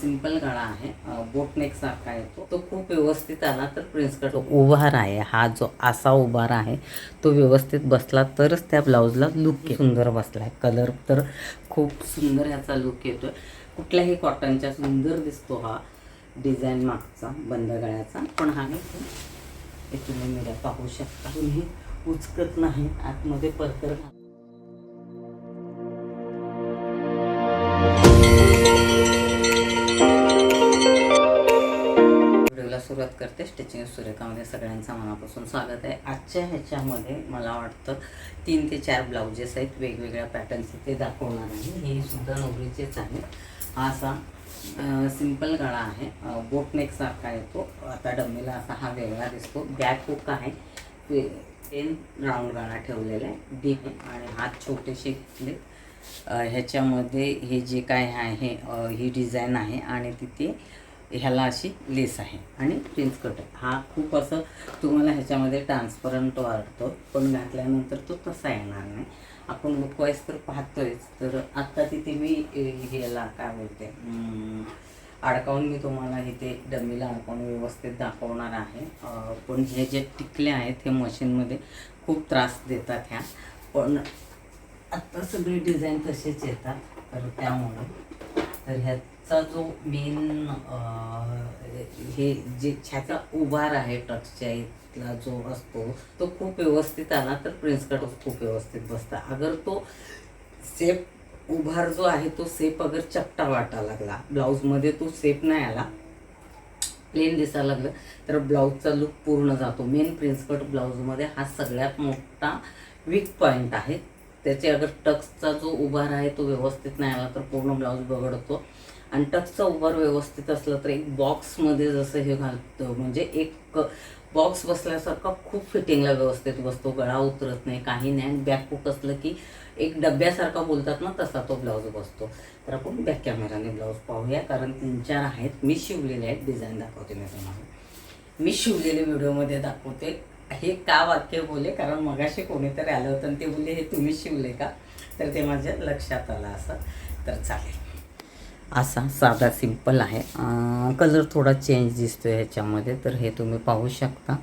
Simple गळा आहे. Boat neck सारखा येतो तो. खूप व्यवस्थित आला तर प्रिन्स कट उभार आहे हा जो असा उभार आहे तो व्यवस्थित बसला तरच त्या ब्लाऊजला लुक सुंदर बसला आहे कलर तर खूप सुंदर ह्याचा लुक येतो कुठल्याही कॉटनच्या सुंदर दिसतो हा डिझाईन मागचा बंद गळ्याचा पण हा नाही तुम्ही मीडिया पाहू शकता. तुम्ही उचकत नाही. आतमध्ये परकर घाल सुरुवात करते. स्टिचिंग सुरेखामध्ये सगळ्यांचं मनापासून स्वागत आहे. आजच्या ह्याच्यामध्ये मला वाटतं तीन ते चार ब्लाउजेस आहेत. वेगवेगळ्या पॅटर्नचे ते दाखवणार आहे. हे सुद्धा नवरीचेच आहे हा असा सिंपल गळा आहे. बोटनेक सारखा येतो आता डम्मीला असा हा वेगळा दिसतो. बॅक हुक आहे. पेन राऊंड गळा ठेवलेला आहे. डीप आणि हात छोटेसे घेतले ह्याच्यामध्ये हे जे काय आहे ही डिझाईन आहे. आणि तिथे ह्याला अशी लेस आहे. आणि प्रिन्स कट आहे. हा खूप असं तुम्हाला ह्याच्यामध्ये ट्रान्सपरंट वाटतो पण घातल्यानंतर तो तसा येणार नाही. आपण लुकवाईज तर पाहतोयच. तर आत्ता तिथे मी ह्याला काय बोलते अडकावून मी तुम्हाला इथे डमीला अडकावून व्यवस्थित दाखवणार आहे. पण हे जे टिकले आहेत हे मशीनमध्ये खूप त्रास देतात ह्या. पण आत्ता सगळी डिझाईन तसेच येतात. तर त्यामुळं तर चा जो मेन हे जे छाचा उभार आहे टचच्या इथला जो असतो तो खूप व्यवस्थित आला तर प्रिन्स कट खूप व्यवस्थित बसता. अगर तो सेप उभार जो आहे तो सेप अगर चपटा वाटा लागला ब्लाऊजमध्ये तो सेप नाही आला प्लेन दिसायला लागलं तर ब्लाऊजचा लुक पूर्ण जातो. मेन प्रिन्स कट ब्लाऊजमध्ये हा सगळ्यात मोठा वीक पॉईंट आहे. त्याचे अगर टक्सचा जो उभार आहे तो व्यवस्थित नाही आला तर पूर्ण ब्लाऊज बघडतो. आणि टचचं उभार व्यवस्थित असलं तर एक बॉक्समध्ये जसं हे घालतं म्हणजे एक बॉक्स बसल्यासारखा खूप फिटिंगला व्यवस्थित बसतो गळा उतरत नाही काही नाही. आणि बॅकपूक असलं की एक डब्यासारखा बोलतात ना तसा तो ब्लाऊज बसतो. तर आपण बॅक कॅमेराने ब्लाऊज पाहूया कारण तीन चार आहेत. मी शिवलेले आहेत डिझाईन दाखवते मी तुम्हाला. मी शिवलेले व्हिडिओमध्ये दाखवते. हे का वाक्य बोले कारण मगाशी कोणीतरी आलं होतं आणि ते बोलले हे तुम्ही शिवले का? तर ते माझ्या लक्षात आलं असं. तर चालेल. असा साधा सिंपल आहे. कलर थोडा चेंज दिसतो आहे ह्याच्यामध्ये तर हे तुम्ही पाहू शकता.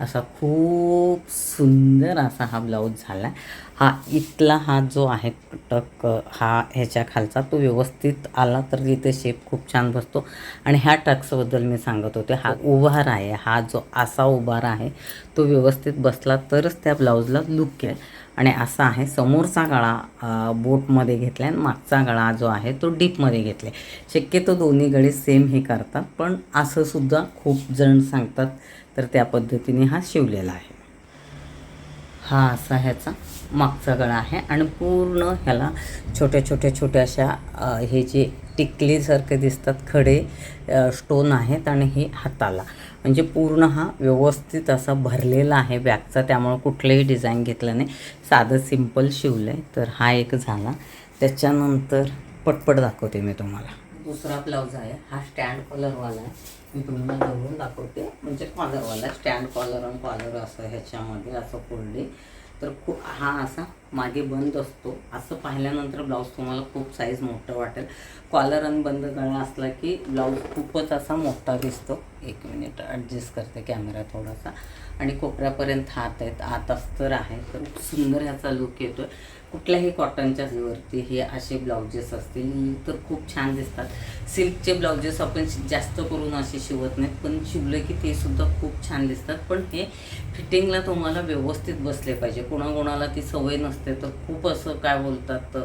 असा खूप सुंदर असा हा ब्लाऊज झाला आहे हा इथला हा जो आहे टक हा ह्याच्या खालचा तो व्यवस्थित आला तर इथे शेप खूप छान बसतो. आणि ह्या टक्सबद्दल मी सांगत होते हा उभार आहे. हा जो असा उभार आहे तो व्यवस्थित बसला तरच त्या ब्लाऊजला लुक येईल. आणि असा आहे समोरचा गळा बोटमध्ये घेतला आणि मागचा गळा जो आहे तो डीपमध्ये घेतला शक्यतो दोन्ही गळे सेम हे करतात पण असं सुद्धा खूप जण सांगतात तर त्या पद्धतीने हा शिवलेला आहे. हा असा ह्याचा मागचा गळा आहे आणि पूर्ण ह्याला छोट्या छोट्या छोट्या अशा हे जे टिकलीसारखे दिसतात खडे स्टोन आहेत आणि हे हाताला. म्हणजे पूर्ण हा व्यवस्थित असा भरलेला आहे बॅगचा. त्यामुळं कुठलंही डिझाईन घेतलं नाही. साधं सिंपल शिवलं आहे तर हा एक झाला. त्याच्यानंतर पटपट दाखवते मी तुम्हाला. दुसरा ब्लाऊज आहे. हा स्टँड कॉलरवाला आहे. मी तुम्हाला जवळून दाखवते. म्हणजे कॉलरवाला स्टँड कॉलर आणि कॉलर असं ह्याच्यामध्ये असं फोल्डिंग. तर खूप हा असा मागे बंद असतो. असं पाहिल्यानंतर ब्लाऊज तुम्हाला खूप साईज मोठं वाटेल. कॉलर आणि बंद गळा असला की ब्लाऊज खूपच असा मोठा दिसतो. एक मिनिट ॲडजस्ट करते कॅमेरा थोडासा. आणि कोपऱ्यापर्यंत हात आहेत. आत अस्तर आहे. तर खूप सुंदर ह्याचा लुक येतो आहे कुठल्याही कॉटनच्या वरती हे असे ब्लाउजेस असतील तर खूप छान दिसतात. सिल्कचे ब्लाउजेस आपण जास्त करून असे शिवत नाहीत पण शिवलं की ते सुद्धा खूप छान दिसतात. पण हे फिटिंगला तुम्हाला व्यवस्थित बसले पाहिजे. कोणाकोणाला ती सवय नसते तर खूप असं काय बोलतात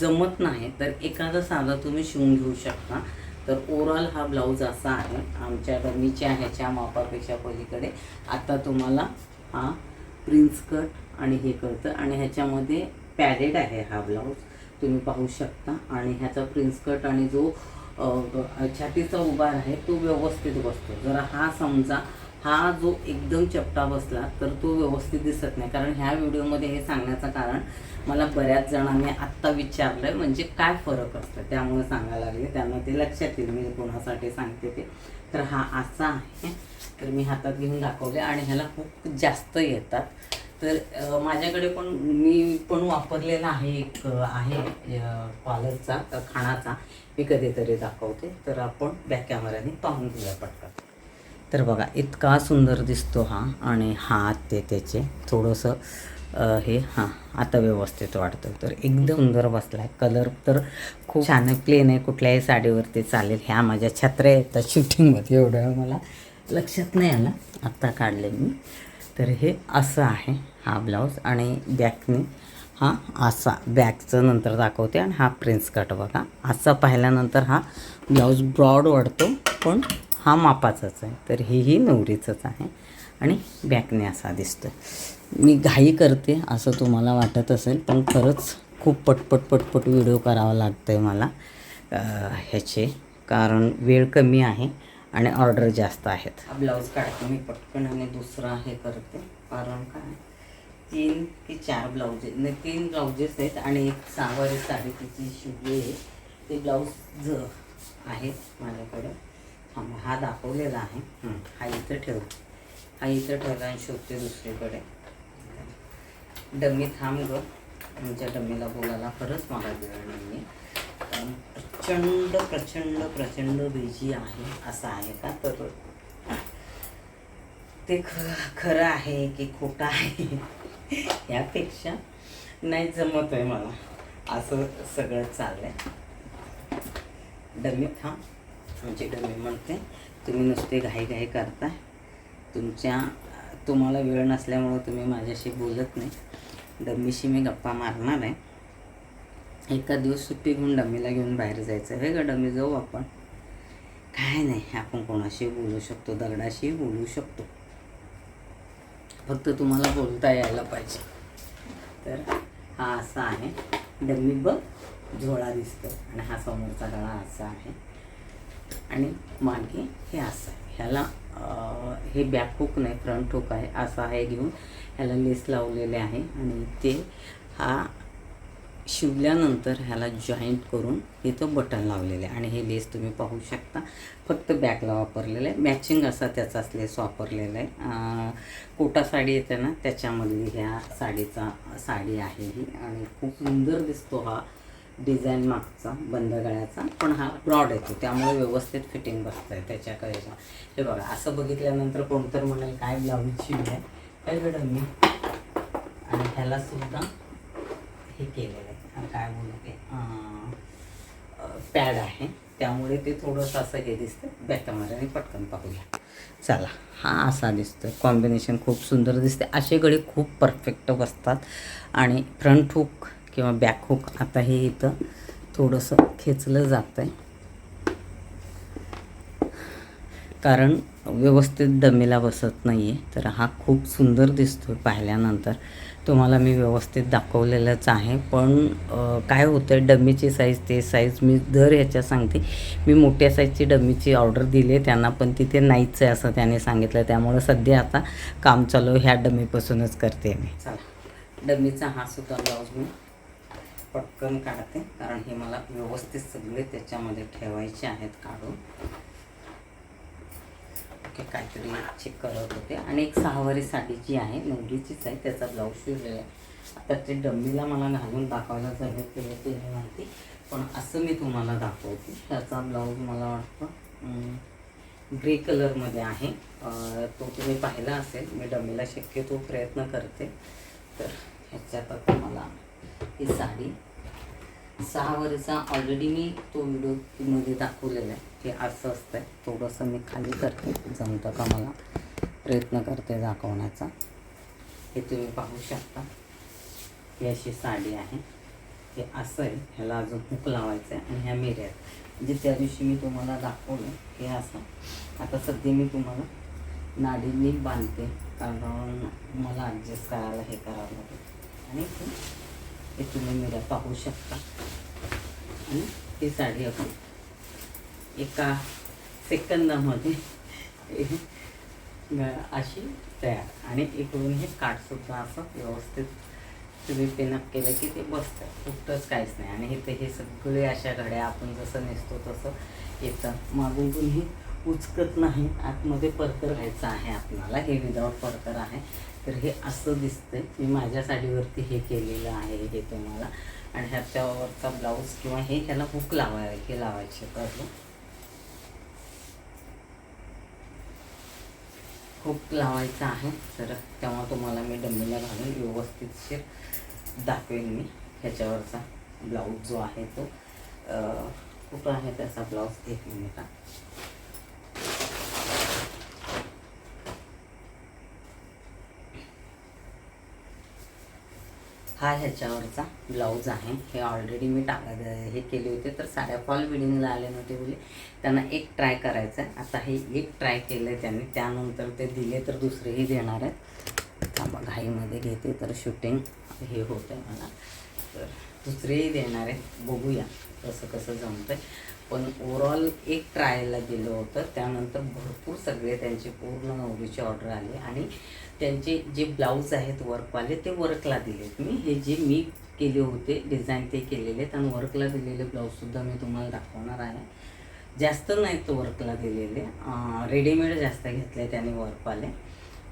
जमत नाही. तर एखादा साधा तुम्ही शिवून घेऊ शकता. तर ओव्हरऑल हा ब्लाऊज असा आहे आमच्या डमीच्या ह्याच्या मापापेक्षा पलीकडे. आता तुम्हाला हा प्रिन्स कट आणि हे कळतं आणि ह्याच्यामध्ये पॅरेड आहे हा ब्लाऊज. तुम्ही पाहू शकता. आणि ह्याचा प्रिन्स कट आणि जो छातीचा उभार आहे तो व्यवस्थित बसतो. जर हा समजा हा जो एकदम चपटा बसला तर तो व्यवस्थित दिसत नाही. कारण ह्या व्हिडिओमध्ये हे सांगण्याचं कारण मला बऱ्याच जणांनी आत्ता विचारलं आहे म्हणजे काय फरक असतं? त्यामुळे सांगायला लागले. त्यांना ते लक्षात येईल. मी कोणासाठी सांगते ते. तर हा असा आहे. तर मी हातात घेऊन दाखवले. आणि ह्याला खूप जास्त येतात. तर माझ्याकडे पण मी पण वापरलेला आहे एक आहे पार्लरचा खाणाचा. मी कधीतरी दाखवते. तर आपण बॅक कॅमेऱ्याने पाहून घेऊया पटकन. तर बघा इतका सुंदर दिसतो हा आणि हात ते त्याचे. थोडंसं हे हां आता व्यवस्थित वाटतं तर एकदम सुंदर बसला आहे कलर तर खूप छान आहे. प्लेन आहे. कुठल्याही साडीवरती चालेल. ह्या माझ्या छत्र्या येतात शूटिंगमध्ये एवढं मला लक्षात नाही आला. आत्ता काढले मी. तर हे असं आहे हा ब्लाऊज आणि बॅकने हा असा बॅकचं नंतर दाखवते आणि हा प्रिन्स कट बघा. असा पाहिल्यानंतर हा ब्लाऊज ब्रॉड वाढतो पण हा मापाचाच आहे. तर हेही नवरीचंच आहे आणि बॅकने असा दिसतो मी घाई करते असं तुम्हाला वाटत असेल पण खरंच खूप पटपट पटपट व्हिडिओ करावा लागतो आहे मला ह्याचे. कारण वेळ कमी आहे. आणि ऑर्डर जास्त आहेत. हा ब्लाऊज काढते मी पटकन आणि दुसरा हे करते. कारण काय? तीन की चार ब्लाउजेस नाही तीन ब्लाउजेस आहेत आणि एक सहावारी साडी तिची शिवली आहे. ते ब्लाऊज ज आहेत माझ्याकडे. हा दाखवलेला आहे. हं, हा इथं ठेव. हा इथं ठेवला आणि शोधते दुसरीकडे. डमी थांब ग. आमच्या डमीला बोलायला खरंच मला वेळ नाही आहे प्रचंड प्रचंड प्रचंड बिझी आहे असं आहे का? तर ते ख खरं आहे की खोटं आहे? यापेक्षा नाही जमत आहे मला. असं सगळं चाललंय. डमी थांब. आमची डमी म्हणते तुम्ही नुसते घाई घाई करताय. तुमच्या तुम्हाला वेळ नसल्यामुळं तुम्ही माझ्याशी बोलत नाही. डमीशी मी गप्पा मारणार आहे. एका दिवस सुट्टी घेऊन डमीला घेऊन बाहेर जायचं. हे का डमी जाऊ आपण. काय नाही आपण कोणाशी बोलू शकतो दगडाशी बोलू शकतो. फक्त तुम्हाला बोलता यायला पाहिजे. तर हा असा आहे. डमी बघ झोळा दिसतो आणि हा समोरचा गळा असा आहे. आणि मागे हे असं आहे. ह्याला हे बॅक हुक नाही फ्रंट हुक आहे. असं आहे घेऊन ह्याला लेस लावलेले आहे. आणि ते हा शिवल्यानंतर ह्याला जॉईंट करून इथं बटन लावलेलं आहे. आणि हे लेस तुम्ही पाहू शकता. फक्त बॅकला वापरलेलं आहे. मॅचिंग असा त्याचाच लेस वापरलेला आहे. कोटा साडी येते ना त्याच्यामधली ह्या साडीचा साडी आहे ही. आणि खूप सुंदर दिसतो हा डिझाईन मागचा बंद गळ्याचा. पण हा ब्रॉड येतो त्यामुळे व्यवस्थित फिटिंग बसतं आहे त्याच्याकडे. हे बघा असं बघितल्यानंतर कोणतर म्हणेल काय ब्लाऊज शिवलं आहे काय मॅडम मी? आणि ह्याला सुद्धा हे केलेलं आहे. काय बोलू ते पॅड आहे. त्यामुळे ते थोडंसं असं हे दिसतं बॅक आणि पटकन पाहूया. चला हा असा दिसतो कॉम्बिनेशन खूप सुंदर दिसते असे गळे खूप परफेक्ट बसतात. आणि फ्रंट हुक किंवा बॅक हुक आता हे इथं थोडंसं खेचलं जातं आहे कारण व्यवस्थित दमेला बसत नाही आहे तर हा खूप सुंदर दिसतो पाहिल्यानंतर. तुम्हाला मी व्यवस्थित दाखवलेलंच आहे. पण काय होतं आहे डमीची साईज ते साईज मी दर ह्याच्या सांगते. मी मोठ्या साईजची डमीची ऑर्डर दिली आहे त्यांना पण तिथे नाहीच आहे असं त्याने सांगितलं. त्यामुळं सध्या आता काम चालू ह्या डमीपासूनच करते मी. चला डमीचा हा सुद्धा ब्लाऊज मी पटकन काढते कारण हे मला व्यवस्थित सगळे त्याच्यामध्ये ठेवायचे आहेत काढून. ओके काहीतरी चेक करत होते. आणि एक सहावारी साडी जी आहे नवरीचीच आहे त्याचा ब्लाऊज शिवलेला आहे. आता ते डम्मीला मला घालून दाखवायला झालं केलं ते नव्हती माहिती पण असं मी तुम्हाला दाखवते. त्याचा ब्लाऊज मला वाटतं ग्रे कलरमध्ये आहे. तो तुम्ही पाहिला असेल मी डम्मीला शक्यतो प्रयत्न करते. तर ह्याच्यात आता मला ही साडी सहा सहावरचा ऑलरेडी मी तो व्हिडिओमध्ये दाखवलेला आहे. की असं असतं थोडंसं मी खाली करते. जमतं का मला? प्रयत्न करते दाखवण्याचा. हे तुम्ही पाहू शकता. ही अशी साडी आहे. हे असं आहे. ह्याला अजून हुक लावायचं आहे आणि ह्या मिऱ्या जे म्हणजे त्या दिवशी मी तुम्हाला दाखवलं हे असं. आता सध्या मी तुम्हाला नाडींनी बांधते. कारण मला ॲडजस्ट करायला हे करावं लागेल. आणि हे तुम्ही मिऱ्या पाहू शकता. आणि ही साडी आपण एका सेकंदामध्ये अशी तयार. आणि इकडून हे काठसुद्धा असं व्यवस्थित तुम्ही पिनअप केलं की ते बसतं. फुटतंच काहीच नाही. आणि इथे हे सगळे अशा घड्या आपण जसं नेसतो तसं येतं मागून पण हे उचकत नाही आतमध्ये परकर घ्यायचं आहे आपल्याला. हे विदाऊट परकर आहे. तर हे असं दिसतंय. मी माझ्या साडीवरती हे केलेलं आहे हे तुम्हाला. आणि ह्याच्यावरचा ब्लाऊज किंवा हे त्याला हुक लावाय हे लावायचे तर हुक लावायचं आहे. तर तेव्हा तुम्हाला मी डमीला घालून व्यवस्थितशीर दाखवेन मी ह्याच्यावरचा ब्लाऊज जो आहे तो. कुठं आहे त्याचा ब्लाऊज एक मिनिट हा. ह्याच्यावरचा ब्लाऊज आहे. हे ऑलरेडी मी टाका हे केले होते तर साड्या फॉल बिडिंगला आले नव्हते बोले त्यांना एक ट्राय करायचं आहे आता हे एक ट्राय केलं आहे त्यांनी. त्यानंतर ते दिले तर दुसरेही देणार आहेत. थांबा घाईमध्ये घेते तर शूटिंग हे होतं आहे मला. तर दुसरेही देणार आहेत. बघूया कसं कसं जमतं आहे पण ओवरऑल एक ट्रायला गेलं होतं. त्यानंतर भरपूर सगळे त्यांचे पूर्ण नवरीची ऑर्डर आली. आणि त्यांचे जे ब्लाऊज आहेत वर्कवाले ते वर्कला दिलेत. मी हे जे मी केले होते डिझाईन ते केलेले आहेत आणि वर्कला दिलेले ब्लाऊजसुद्धा मी तुम्हाला दाखवणार आहे. जास्त नाहीत वर्कला दिलेले. रेडीमेड जास्त घेतले त्याने वर्कवाले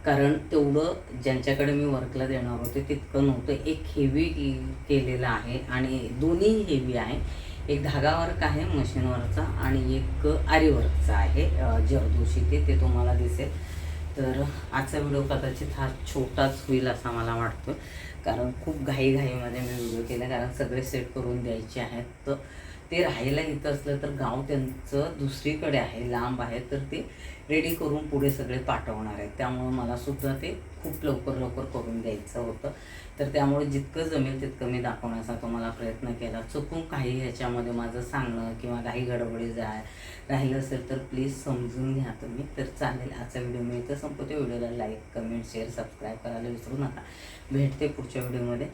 कारण तेवढं ज्यांच्याकडे मी वर्कला देणार होते तितकं नव्हतं. एक हेवी केलेलं आहे आणि दोन्ही हेवी आहे. एक धागा वर्क आहे मशीनवरचा आणि एक आरी वर्कचा आहे. अं, जरदोशी ते ते तुम्हाला दिसेल. तर आजचा व्हिडिओ कदाचित हा छोटाच होईल असा मला वाटतो. कारण खूप घाईघाईमध्ये मी व्हिडिओ केला. कारण सगळे सेट करून द्यायचे आहेत. तर ते राहायला इथं असलं तर गाव त्यांचं दुसरीकडे आहे. लांब आहे. तर ते रेडी करून पुढे सगळे पाठवणार आहेत. त्यामुळं मला सुद्धा ते खूप लवकर लवकर करून द्यायचं होतं. तर त्यामुळे जितकं जमेल तितकं मी दाखवण्याचा तुम्हाला प्रयत्न केला. चुकून काही ह्याच्यामध्ये माझं सांगणं किंवा काही गडबडी जाय राहिलं असेल तर प्लीज समजून घ्या तुम्ही. तर चालेल आजचा व्हिडिओ मी इथं संपवते. व्हिडिओला लाईक कमेंट शेअर सबस्क्राईब करायला विसरू नका. भेटते पुढच्या व्हिडिओमध्ये.